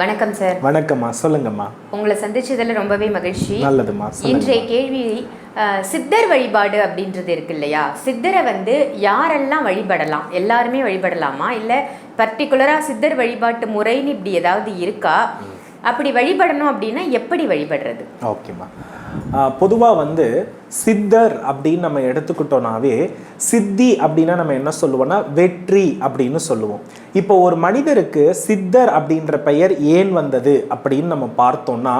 வணக்கம் சார் வணக்கம்மா. சொல்லுங்கம்மா. உங்களை சந்திச்சதுல ரொம்பவே மகிழ்ச்சி. நல்லதும்மா. இன்றைய கேள்வி சித்தர் வழிபாடு அப்படின்றது இருக்கு இல்லையா? சித்தரை வந்து யாரெல்லாம் வழிபடலாம்? எல்லாருமே வழிபடலாமா? இல்லை பர்டிகுலராக சித்தர் வழிபாட்டு முறைன்னு இப்படி ஏதாவது இருக்கா? அப்படி வழிபடணும் அப்படின்னா எப்படி வழிபடுறது? ஓகேம்மா பொதுவாக வந்து சித்தர் அப்படின்னு நம்ம எடுத்துக்கிட்டோம்னாவே சித்தி அப்படின்னா நம்ம என்ன சொல்லுவோம்னா வெற்றி அப்படின்னு சொல்லுவோம். இப்போ ஒரு மனிதருக்கு சித்தர் அப்படின்ற பெயர் ஏன் வந்தது அப்படின்னு நம்ம பார்த்தோம்னா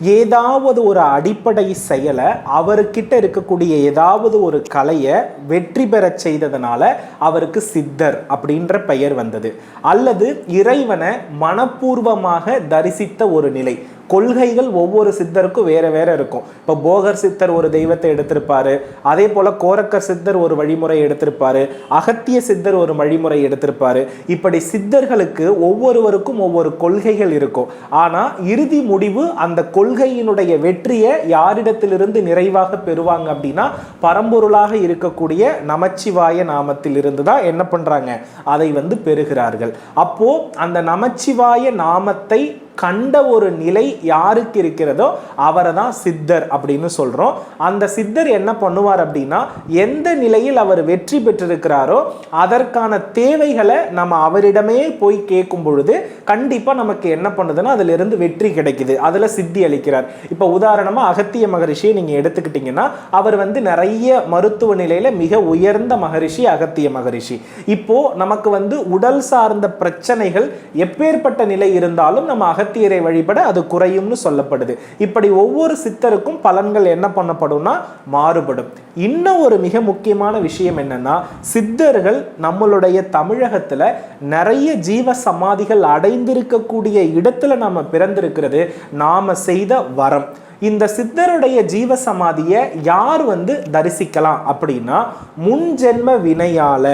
ஏதாவது ஒரு அடிப்படை செயலை அவர்கிட்ட இருக்கக்கூடிய ஏதாவது ஒரு கலையை வெற்றி பெறச் செய்ததுனால அவருக்கு சித்தர் அப்படின்ற பெயர் வந்தது. அல்லது இறைவனை மனப்பூர்வமாக தரிசித்த ஒரு நிலை. கொள்கைகள் ஒவ்வொரு சித்தருக்கும் வேற வேற இருக்கும். இப்போ போகர் சித்தர் ஒரு தெய்வத்தை எடுத்திருப்பாரு. அதே போல கோரக்கர் சித்தர் ஒரு வழிமுறை எடுத்திருப்பாரு. அகத்திய சித்தர் ஒரு வழிமுறை எடுத்திருப்பாரு. இப்படி சித்தர்களுக்கு ஒவ்வொருவருக்கும் ஒவ்வொரு கொள்கைகள் இருக்கும். ஆனா இறுதி முடிவு அந்த கொள்கையினுடைய வெற்றியை யாரிடத்திலிருந்து நிறைவாக பெறுவாங்க அப்படின்னா பரம்பொருளாக இருக்கக்கூடிய நமச்சிவாய நாமத்தில் இருந்து தான் என்ன பண்றாங்க? அதை வந்து பெறுகிறார்கள். அப்போ அந்த நமச்சிவாய நாமத்தை கண்ட ஒரு நிலை யாருக்கு இருக்கிறதோ அவரை தான் சித்தர் அப்படின்னு சொல்கிறோம் அந்த சித்தர் என்ன பண்ணுவார் அப்படின்னா எந்த நிலையில் அவர் வெற்றி பெற்றிருக்கிறாரோ அதற்கான தேவைகளை நம்ம அவரிடமே போய் கேட்கும் பொழுது கண்டிப்பாக நமக்கு என்ன பண்ணுதுன்னா அதிலிருந்து வெற்றி கிடைக்குது. அதில் சித்தி அளிக்கிறார். இப்போ உதாரணமாக அகத்திய மகரிஷியை நீங்கள் எடுத்துக்கிட்டிங்கன்னா அவர் வந்து நிறைய மருத்துவ நிலையில் மிக உயர்ந்த மகரிஷி அகத்திய மகரிஷி. இப்போது நமக்கு வந்து உடல் சார்ந்த பிரச்சனைகள் எப்பேற்பட்ட நிலை இருந்தாலும் நம்ம அகத்தியரை வழிபட அது குறையும்னு சொல்லப்படுது. இப்படி ஒவ்வொரு சித்தருக்கும் பலன்கள் என்ன பண்ணப்படும்னா மாறுபடும். இன்னும் ஒரு மிக முக்கியமான விஷயம் என்னன்னா சித்தர்கள் நம்மளுடைய தமிழகத்துல நிறைய ஜீவ சமாதிகள் அடைந்திருக்கக்கூடிய இடத்துல நாம பிறந்திருக்கிறது நாம செய்த வரம். இந்த சித்தருடைய ஜீவ சமாதியை யார் வந்து தரிசிக்கலாம் அப்படின்னா முன் ஜென்ம வினையால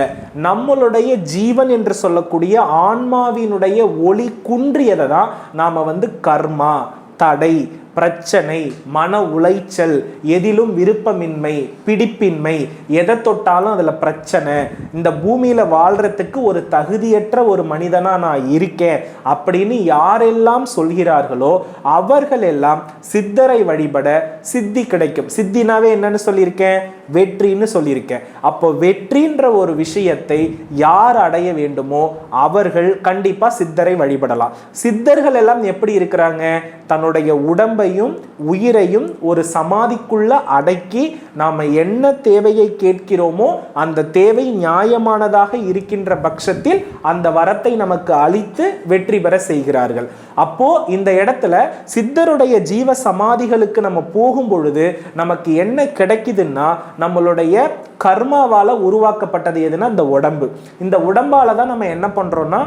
நம்மளுடைய ஜீவன் என்று சொல்லக்கூடிய ஆன்மாவினுடைய ஒளி குன்றியதை தான் நாம வந்து கர்மா தடை பிரச்சனை மன உளைச்சல் எதிலும் விருப்பமின்மை பிடிப்பின்மை எதை தொட்டாலும் அதில் பிரச்சனை. இந்த பூமியில் வாழ்கிறதுக்கு ஒரு தகுதியற்ற ஒரு மனிதனாக நான் இருக்கேன் அப்படின்னு யாரெல்லாம் சொல்கிறார்களோ அவர்கள் எல்லாம் சித்தரை வழிபட சித்தி கிடைக்கும். சித்தினாவே என்னன்னு சொல்லியிருக்கேன்? வெற்றின்னு சொல்லியிருக்கேன். அப்போ வெற்றின்ற ஒரு விஷயத்தை யார் அடைய வேண்டுமோ அவர்கள் கண்டிப்பாக சித்தரை வழிபடலாம். சித்தர்கள் எல்லாம் எப்படி இருக்கிறாங்க? தன்னுடைய உடம்பு உடம்பையும் உயிரையும் ஒரு சமாதிக்குள்ள அடக்கி நாம என்ன தேவையை கேட்கிறோமோ அந்த தேவை நியாயமானதாக இருக்கின்ற பட்சத்தில் அந்த வரத்தை நமக்கு அளித்து வெற்றி பெற செய்கிறார்கள். அப்போ இந்த இடத்துல சித்தருடைய ஜீவ சமாதிகளுக்கு நம்ம போகும் பொழுது நமக்கு என்ன கிடைக்குதுன்னா நம்மளுடைய கர்மாவால உருவாக்கப்பட்டது எதுனா இந்த உடம்பு. இந்த உடம்பால தான் நம்ம என்ன பண்றோம்னா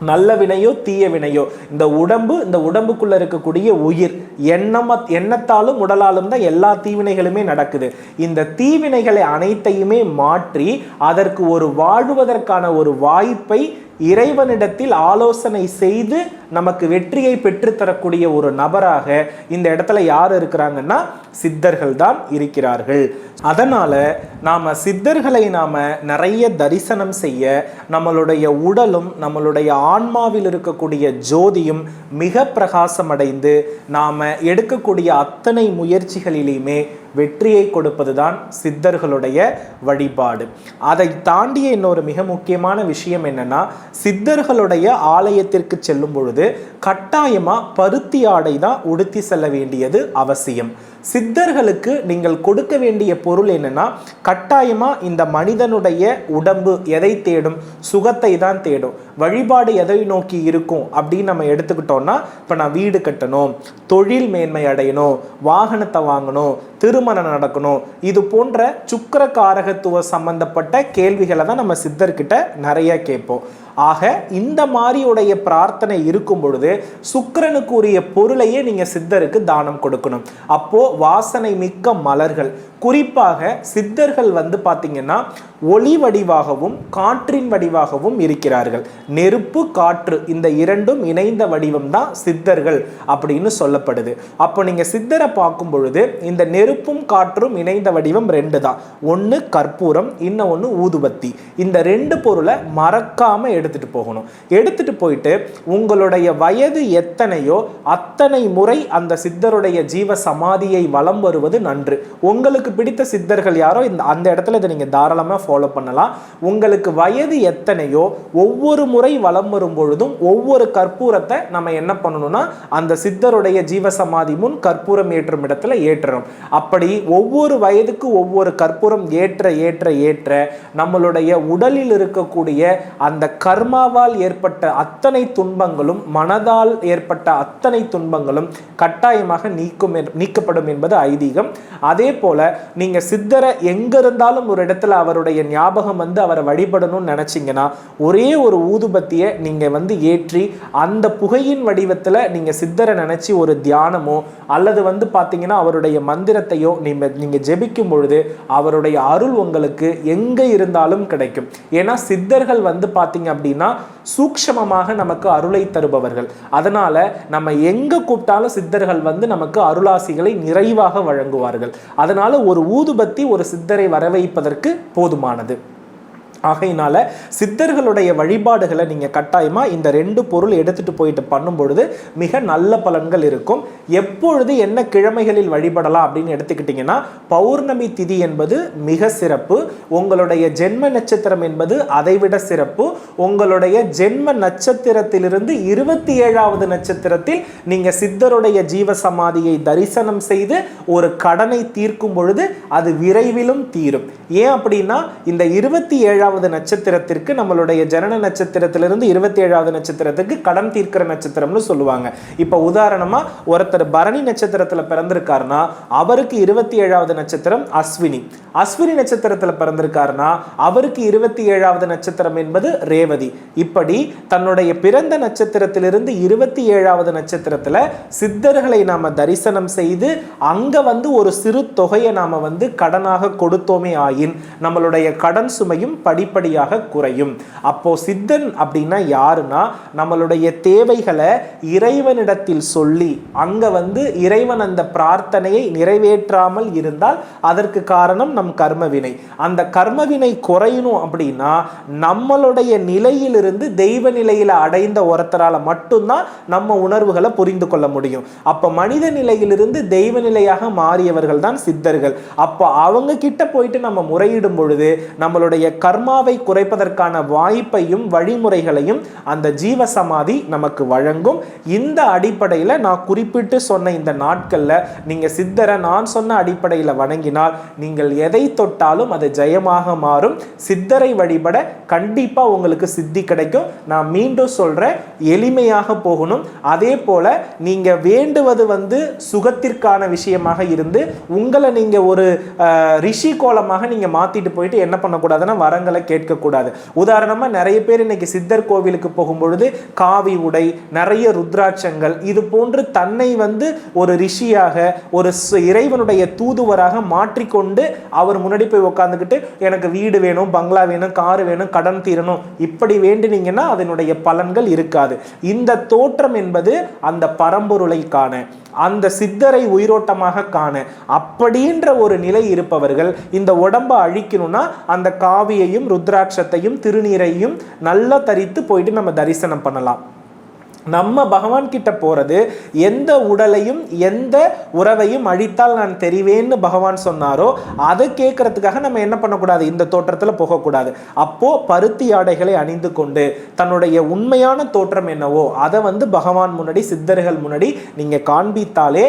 நல்ல வினையோ தீய வினையோ. இந்த உடம்பு இந்த உடம்புக்குள்ள இருக்கக்கூடிய உயிர் எண்ணம் எண்ணத்தாலும் உடலாலும் தான் எல்லா தீவினைகளுமே நடக்குது. இந்த தீவினைகளை அனைத்தையுமே மாற்றி அதற்கு ஒரு வாழ்வதற்கான ஒரு வாய்ப்பை இறைவனிடத்தில் ஆலோசனை செய்து நமக்கு வெற்றியை பெற்றுத்தரக்கூடிய ஒரு நபராக இந்த இடத்துல யார் இருக்கிறாங்கன்னா சித்தர்கள் தான் இருக்கிறார்கள். அதனால் நாம் சித்தர்களை நாம் நிறைய தரிசனம் செய்ய நம்மளுடைய உடலும் நம்மளுடைய ஆன்மாவில் இருக்கக்கூடிய ஜோதியும் மிக பிரகாசமடைந்து நாம் எடுக்கக்கூடிய அத்தனை முயற்சிகளிலுமே வெற்றியை கொடுப்பதுதான் சித்தர்களுடைய வழிபாடு. அதை தாண்டிய இன்னொரு மிக முக்கியமான விஷயம் என்னன்னா சித்தர்களுடைய ஆலயத்திற்கு செல்லும் பொழுது கட்டாயமா பருத்தி ஆடை தான் உடுத்தி செல்ல வேண்டியது அவசியம். சித்தர்களுக்கு நீங்கள் கொடுக்க வேண்டிய பொருள் என்னன்னா கட்டாயமா இந்த மனிதனுடைய உடம்பு எதை தேடும்? சுகத்தை தான் தேடும். வழிபாடு எதை நோக்கி இருக்கும் அப்படின்னு நம்ம எடுத்துக்கிட்டோம்னா இப்போ நான் வீடு கட்டணும் தொழில் மேன்மை அடையணும் வாகனத்தை வாங்கணும் திருமணம் நடக்கணும் இது போன்ற சுக்கர காரகத்துவ சம்பந்தப்பட்ட கேள்விகளை தான் நம்ம சித்தர்கிட்ட நிறைய கேட்போம். ஆக இந்த மாதிரியுடைய பிரார்த்தனை இருக்கும் பொழுது சுக்கிரனுக்குரிய பொருளையே நீங்க சித்தருக்கு தானம் கொடுக்கணும். அப்போ வாசனை மிக்க மலர்கள். குறிப்பாக சித்தர்கள் வந்து பாத்தீங்கன்னா ஒளி வடிவாகவும் காற்றின் வடிவாகவும் இருக்கிறார்கள். நெருப்பு காற்று இந்த இரண்டும் இணைந்த வடிவம் தான் சித்தர்கள் அப்படின்னு சொல்லப்படுது. அப்போ நீங்க சித்தரை பார்க்கும் பொழுது இந்த நெருப்பும் காற்றும் இணைந்த வடிவம் ரெண்டு தான். ஒன்று கற்பூரம் இன்னும் ஒன்று ஊதுபத்தி. இந்த ரெண்டு பொருளை மறக்காம எடுத்துகிட்டு போகணும். எடுத்துட்டு போயிட்டு உங்களுடைய வயது எத்தனையோ அத்தனை முறை அந்த சித்தருடைய ஜீவ சமாதியை வலம் வருவது நன்று. உங்களுக்கு பிடித்த சித்தர்கள் யாரோ இந்த அந்த இடத்துல இதை நீங்கள் தாராளமாக ஃபாலோ பண்ணலாம். உங்களுக்கு வயது எத்தனையோ ஒவ்வொரு முறை வலம் வரும் பொழுதும் ஒவ்வொரு கற்பூரத்தை நம்ம என்ன பண்ணணும்னா அந்த சித்தருடைய ஜீவ சமாதி முன் கற்பூரம் ஏற்றும் இடத்துல ஏற்றணும். அப்படி ஒவ்வொரு வயதுக்கு ஒவ்வொரு கற்பூரம் ஏற்ற ஏற்ற ஏற்ற நம்மளுடைய உடலில் இருக்கக்கூடிய அந்த கர்மாவால் ஏற்பட்ட அத்தனை துன்பங்களும் மனதால் ஏற்பட்ட அத்தனை துன்பங்களும் கட்டாயமாக நீக்கும் நீக்கப்படும் என்பது ஐதீகம். அதே போல நீங்க சித்தரை எங்க இருந்தாலும் ஒரு இடத்துல அவருடைய ஞாபகம் வந்து அவரை வழிபடணும்னு நினைச்சீங்கன்னா ஒரே ஒரு ஊதுபத்தியை நீங்க வந்து ஏற்றி அந்த புகையின் வடிவத்துல நீங்க சித்தரை நினச்சி ஒரு தியானமோ அல்லது வந்து பாத்தீங்கன்னா அவருடைய மந்திரத்தையோ நீங்க நீங்க ஜெபிக்கும் பொழுது அவருடைய அருள் உங்களுக்கு எங்க இருந்தாலும் கிடைக்கும். ஏன்னா சித்தர்கள் வந்து பாத்தீங்க அப்படின்னா சூக்ஷமமாக நமக்கு அருளை தருபவர்கள். அதனால நம்ம எங்க கூப்பிட்டாலும் சித்தர்கள் வந்து நமக்கு அருளாசிகளை நிறைவாக வழங்குவார்கள். அதனால ஒரு ஊதுபத்தி ஒரு சித்தரை வரவைப்பதற்கு போதுமானது. ஆகையினால சித்தர்களுடைய வழிபாடுகளை நீங்கள் கட்டாயமாக இந்த ரெண்டு பொருள் எடுத்துட்டு போயிட்டு பண்ணும்பொழுது மிக நல்ல பலன்கள் இருக்கும். எப்பொழுது என்ன கிழமைகளில் வழிபடலாம் அப்படின்னு எடுத்துக்கிட்டிங்கன்னா பௌர்ணமி திதி என்பது மிக சிறப்பு. உங்களுடைய ஜென்ம நட்சத்திரம் என்பது அதைவிட சிறப்பு. உங்களுடைய ஜென்ம நட்சத்திரத்திலிருந்து இருபத்தி ஏழாவது நட்சத்திரத்தில் நீங்கள் சித்தருடைய ஜீவ சமாதியை தரிசனம் செய்து ஒரு கடனை தீர்க்கும் பொழுது அது விரைவிலும் தீரும். ஏன் அப்படின்னா இந்த இருபத்தி ஏழாவது ஏழாவது நட்சத்திரத்திற்கு நம்மளுடைய ஜனன நட்சத்திரத்திலிருந்து இருபத்தி ஏழாவது நட்சத்திரத்துக்கு கடன் தீர்க்கிற நட்சத்திரம்னு சொல்லுவாங்க. இப்போ உதாரணமாக ஒருத்தர் பரணி நட்சத்திரத்தில் பிறந்திருக்காருன்னா அவருக்கு இருபத்தி ஏழாவது நட்சத்திரம் அஸ்வினி. அஸ்வினி நட்சத்திரத்தில் பிறந்திருக்காருன்னா அவருக்கு இருபத்தி ஏழாவது நட்சத்திரம் என்பது ரேவதி. இப்படி தன்னுடைய பிறந்த நட்சத்திரத்திலிருந்து இருபத்தி ஏழாவது நட்சத்திரத்தில் சித்தர்களை நாம் தரிசனம் செய்து அங்கே வந்து ஒரு சிறு தொகையை நாம் வந்து கடனாக கொடுத்தோமே ஆயின் நம்மளுடைய கடன் சுமையும் படி படிப்படியாக குறையும். அப்போ சித்தன் அப்படின்னா யாருன்னா நம்மளுடைய தேவைகளை இறைவனிடத்தில் சொல்லி அங்க வந்து இறைவன் அந்த பிரார்த்தனையை நிறைவேற்றாமல் இருந்தால் அதற்கு காரணம் நம் கர்மவினை. அந்த கர்மவினை குறையணும் அப்படின்னா நம்மளுடைய நிலையிலிருந்து தெய்வ நிலையில அடைந்த ஒருத்தரால் மட்டும்தான் நம்ம உணர்வுகளை புரிந்து கொள்ள முடியும். அப்ப மனித நிலையிலிருந்து தெய்வ நிலையாக மாறியவர்கள் தான் சித்தர்கள். அப்போ அவங்க கிட்ட போயிட்டு நம்ம முறையிடும் பொழுது நம்மளுடைய கர்ம கர்மாவை குறைப்பதற்கான வாய்ப்பையும் வழிமுறைகளையும் அந்த ஜீவ சமாதி நமக்கு வழங்கும். இந்த அடிப்படையில் நான் குறிப்பிட்டு சொன்ன இந்த நாட்களில் நீங்க சித்தரை நான் சொன்ன அடிப்படையில் வணங்கினால் நீங்கள் எதை தொட்டாலும் அது ஜெயமாக மாறும். சித்தரை வழிபட கண்டிப்பாக உங்களுக்கு சித்தி கிடைக்கும். நான் மீண்டும் சொல்கிறேன் எளிமையாக போகணும். அதே போல நீங்க வேண்டுவது வந்து சுகத்திற்கான விஷயமாக இருந்து உங்களை நீங்க ஒரு ரிஷி கோலமாக நீங்க மாத்திட்டு போயிட்டு என்ன பண்ணக்கூடாதுன்னா வரங்களை கேட்கக்கூடாது. உதாரணமாக நிறைய பேர் இன்னைக்கு சித்தர் கோவிலுக்கு போகும்பொழுது காவி உடை நிறைய ருத்ராட்சங்கள் இது போன்று தன்னை வந்து ஒரு ரிஷியாக ஒரு இறைவனுடைய தூதுவராக மாற்றிக்கொண்டு அவர் முன்னாடி போய் உட்காந்துக்கிட்டு எனக்கு வீடு வேணும் பங்களா வேணும் காரு வேணும் கடன் தீரணும் இப்படி வேண்டினீங்கன்னா அதனுடைய பலன்கள் இருக்காது. இந்த தோற்றம் என்பது அந்த பரம்பொருளைக்கான அந்த சித்தரை உயிரோட்டமாக காண. அப்படின்ற ஒரு நிலை இருப்பவர்கள் இந்த உடம்பை அழிக்கணும்னா அந்த காவியையும் ருத்ராட்சத்தையும் திருநீரையும் நல்லா தரித்து போயிட்டு நம்ம தரிசனம் பண்ணலாம். நம்ம பகவான் கிட்ட போறது எந்த உடலையும் எந்த உறவையும் அழித்தால் நான் தெரிவேன்னு பகவான் சொன்னாரோ அதை கேட்கறதுக்காக நம்ம என்ன பண்ணக்கூடாது? இந்த தோற்றத்துல போகக்கூடாது. அப்போ பருத்தி ஆடைகளை அணிந்து கொண்டு தன்னுடைய உண்மையான தோற்றம் என்னவோ அதை வந்து பகவான் முன்னாடி சித்தர்கள் முன்னாடி நீங்க காண்பித்தாலே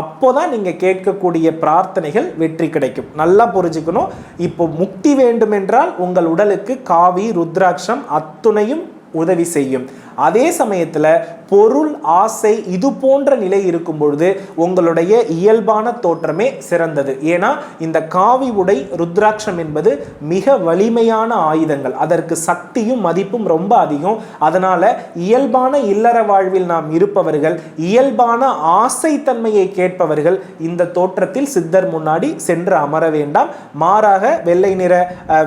அப்போதான் நீங்க கேட்கக்கூடிய பிரார்த்தனைகள் வெற்றி கிடைக்கும். நல்லா புரிஞ்சுக்கணும். இப்போ முக்தி வேண்டுமென்றால் உங்கள் உடலுக்கு காவி ருத்ராட்சம் அத்துணையும் உதவி செய்யும். அதே சமயத்தில் பொருள் ஆசை இது போன்ற நிலை இருக்கும் பொழுது உங்களுடைய இயல்பான தோற்றமே சிறந்தது. ஏன்னா இந்த காவி உடை ருத்ராட்சம் என்பது மிக வலிமையான ஆயுதங்கள். அதற்கு சக்தியும் மதிப்பும் ரொம்ப அதிகம். அதனால இயல்பான இல்லற வாழ்வில் நாம் இருப்பவர்கள் இயல்பான ஆசைத்தன்மையை கேட்பவர்கள் இந்த தோற்றத்தில் சித்தர் முன்னாடி சென்று அமர வேண்டாம். மாறாக வெள்ளை நிற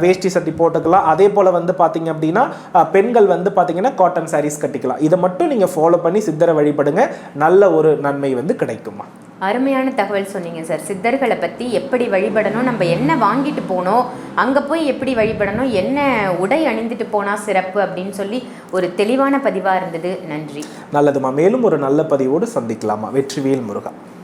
வேஷ்டி சட்டி போட்டுக்கலாம். அதே போல வந்து பார்த்தீங்க அப்படின்னா பெண்கள் வந்து பார்த்தீங்கன்னா காட்டன் சாரீஸ் கட்டிக்கலாம். இதை மட்டும் நீங்க ஃபாலோ பண்ணி சித்தரை வழிபடுங்க. நல்ல ஒரு நன்மை வந்து கிடைக்குமா? அருமையான தகவல் சொன்னீங்க சார் சித்தர்களை பற்றி எப்படி வழிபடணும் நம்ம என்ன வாங்கிட்டு போனோம் அங்கே போய் எப்படி வழிபடணும் என்ன உடை அணிந்துட்டு போனால் சிறப்பு அப்படின்னு சொல்லி ஒரு தெளிவான பதிவாக இருந்தது. நன்றி. நல்லதுமா. மேலும் ஒரு நல்ல பதிவோடு சந்திக்கலாமா? வெற்றிவேல் முருகா.